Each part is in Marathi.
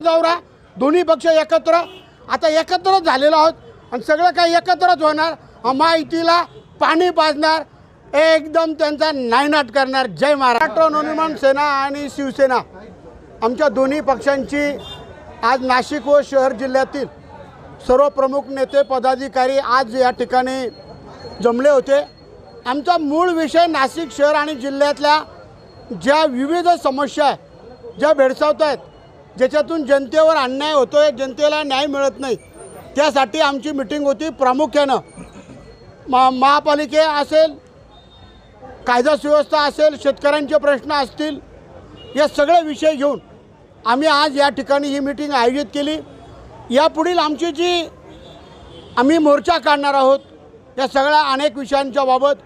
दौरा दोन्ही पक्ष एकत्र. आता एकत्रच झालेलो आहोत आणि सगळं काही एकत्रच होणार. महायुतीला पाणी पाजणार. एकदम त्यांचा नायनाट करणार. जय महाराष्ट्र. नवनिर्माण सेना आणि शिवसेना आमच्या दोन्ही पक्षांची आज नाशिक व शहर जिल्ह्यातील सर्व प्रमुख नेते पदाधिकारी आज या ठिकाणी जमले होते. आमचा मूळ विषय नाशिक शहर आणि जिल्ह्यातल्या ज्या विविध समस्या आहेत ज्या भेडसावत आहेत ज्याच्यातून जनतेवर अन्याय होतो आहे जनतेला न्याय मिळत नाही. त्यासाठी आमची मिटिंग होती. प्रामुख्यानं मा महापालिके असेल कायदा सुव्यवस्था असेल शेतकऱ्यांचे प्रश्न असतील या सगळे विषय घेऊन आम्ही आज या ठिकाणी ही मिटिंग आयोजित केली. यापुढील आमची जी आम्ही मोर्चा काढणार आहोत या सगळ्या अनेक विषयांच्या बाबत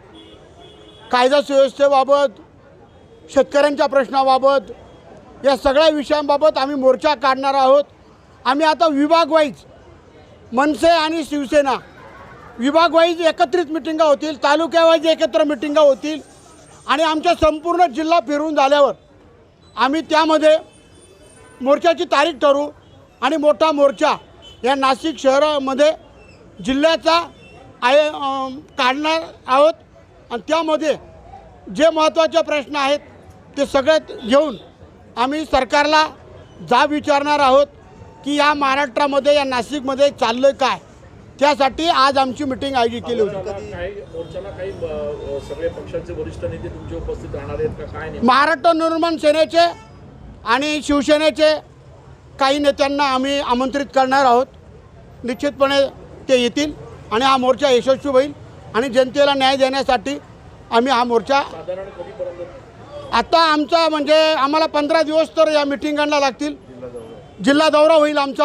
कायदा सुव्यवस्थेबाबत शेतकऱ्यांच्या प्रश्नाबाबत या सगळ्या विषयांबाबत आम्ही मोर्चा काढणार आहोत. आम्ही आता विभागवाईज मनसे आणि शिवसेना विभागवाईज एकत्रित मिटिंगा होतील तालुक्यावाईज एकत्र मिटिंगा होतील आणि आमच्या संपूर्ण जिल्हा फिरून झाल्यावर आम्ही त्यामध्ये मोर्चाची तारीख ठरवू आणि मोठा मोर्चा या नाशिक शहरामध्ये जिल्ह्याचा आय काढणार आहोत. आणि त्यामध्ये जे महत्त्वाचे प्रश्न आहेत ते सगळ्यात घेऊन आम्ही सरकारला जाब विचारणार आहोत की या महाराष्ट्रामध्ये या नाशिकमध्ये चाललं काय? त्यासाठी आज आमची मिटिंग आयोजित केली होती. महाराष्ट्र निर्माण सेनेचे आणि शिवसेनेचे काही नेत्यांना आम्ही आमंत्रित करणार आहोत. निश्चितपणे ते येतील आणि हा मोर्चा यशस्वी होईल आणि जनतेला न्याय देण्यासाठी आम्ही हा मोर्चा आता आमचा म्हणजे आम्हाला पंधरा दिवस तर या मिटिंगांना लागतील. जिल्हा दौरा होईल आमचा.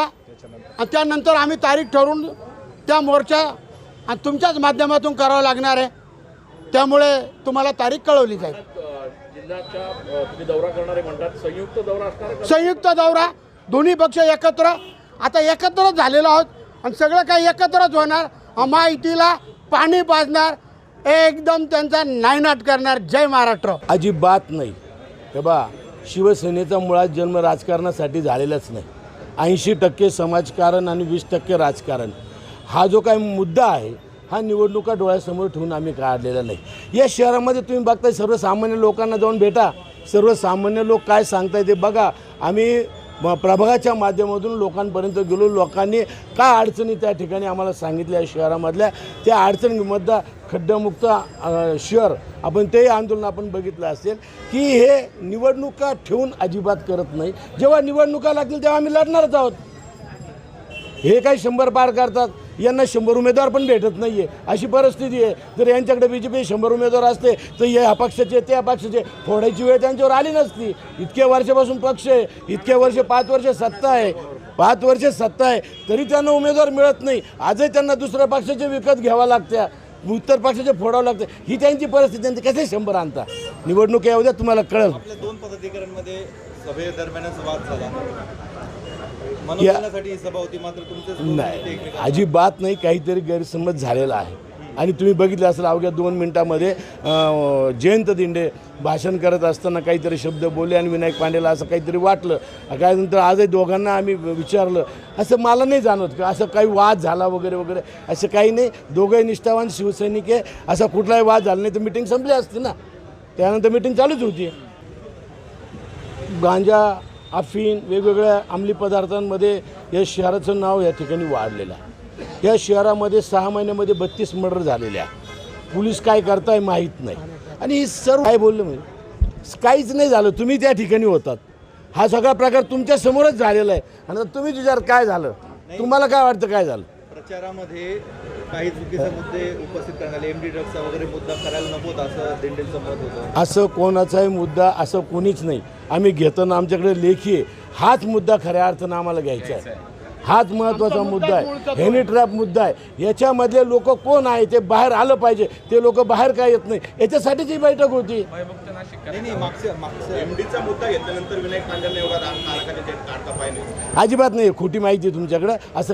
आणि त्यानंतर आम्ही तारीख ठरवून त्या मोर्चा आणि तुमच्याच माध्यमातून करावं लागणार आहे. त्यामुळे तुम्हाला तारीख कळवली जाईल. दौरा करणारे म्हणतात संयुक्त दौरा? संयुक्त दौरा दोन्ही पक्ष एकत्र. आता एकत्रच झालेलो आहोत आणि सगळं काही एकत्रच होणार. महायुतीला पाणी पाजणार. एकदम त्यांचा नायनाट करणार. जय महाराष्ट्र. अजिबात नाही. हे बा शिवसेनेचा मुळात जन्म राजकारणासाठी झालेलाच नाही. ऐंशी टक्के समाजकारण आणि वीस टक्के राजकारण. हा जो काही मुद्दा आहे हा निवडणुका डोळ्यासमोर ठेवून आम्ही काढलेला नाही. या शहरामध्ये तुम्ही बघताय सर्वसामान्य लोकांना जाऊन भेटा. सर्वसामान्य लोक काय सांगताय ते बघा. आम्ही म- प्रभागाच्या माध्यमातून लोकांपर्यंत गेलो. लोकांनी काय अडचणी त्या ठिकाणी आम्हाला सांगितल्या शहरामधल्या? त्या अडचणीमधला खड्डामुक्त शहर आपण तेही आंदोलन आपण बघितलं असेल की हे निवडणुका ठेवून अजिबात करत नाही. जेव्हा निवडणुका लागतील तेव्हा आम्ही लढणारच आहोत. हे काही शंभर पार करतात. यांना शंभर उमेदवार पण भेटत नाही आहे अशी परिस्थिती आहे. जर यांच्याकडे बी जे पी शंभर उमेदवार असते तर या पक्षाचे त्या पक्षाचे फोडायची वेळ त्यांच्यावर आली नसती. इतक्या वर्षापासून पक्ष आहे. इतक्या वर्ष पाच वर्ष सत्ता आहे. पाच वर्ष सत्ता आहे. तरी त्यांना उमेदवार मिळत नाही. आजही त्यांना दुसऱ्या पक्षाचे विकत घ्यावा लागत्या. उत्तर पक्षाचे फोडावं लागतं. ही त्यांची परिस्थिती त्यांची कसे शंभर आणता? निवडणूक येऊ द्या तुम्हाला कळेल. आपल्या दोन पदाधिकाऱ्यांमध्ये सभेदरम्यानच वाद झाला. मनोरंजनासाठी ही सभा होती मात्र तुमचे नाही अजिबात नाही काहीतरी गैरसमज झालेला आहे. आणि तुम्ही बघितलं असेल अवघ्या दोन मिनटामध्ये जयंत दिंडे भाषण करत असताना काहीतरी शब्द बोलले आणि विनायक पांडेला असं काहीतरी वाटलं. काय नंतर आजही दोघांना आम्ही विचारलं असं मला नाही जाणवत का? असं काही वाद झाला वगैरे वगैरे? असं काही नाही? दोघंही निष्ठावान शिवसैनिक आहे. असा कुठलाही वाद झाला नाही तर मिटिंग संपली असते ना. त्यानंतर मिटिंग चालूच होती. गांजा अफीन वेगवेगळ्या अंमली पदार्थांमध्ये या शहराचं नाव या ठिकाणी वाढलेलं आहे. या शहरामध्ये सहा महिन्यामध्ये बत्तीस मर्डर झालेले आहे पोलीस काय करताय माहीत नाही. आणि ही सर्व काय बोललं मी? काहीच नाही झालं. तुम्ही त्या ठिकाणी होतात. हा सगळा प्रकार तुमच्या समोरच झालेला आहे. आणि तुम्हीच विचार काय झालं? तुम्हाला काय वाटतं काय झालं? प्रचारामध्ये काही चुकीचे मुद्दे उपस्थित करण्यात आले. एम डी ड्रग्सचा वगैरे मुद्दा करायला नको होता असं मत होतं. असं कोणाचाही मुद्दा असं कोणीच नाही. आम्ही घेताना आमच्याकडे लेखी आहे. हाच मुद्दा खऱ्या अर्थानं आम्हाला घ्यायचा आहे. हाच महत्त्वाचा मुद्दा आहे. हेनी ट्रॅप मुद्दा आहे. याच्यामधले लोक कोण आहे? ते बाहेर आलं पाहिजे. ते लोक बाहेर काय येत नाही. याच्यासाठीच ही बैठक होती. अजिबात नाही. खोटी माहिती आहे तुमच्याकडं. असं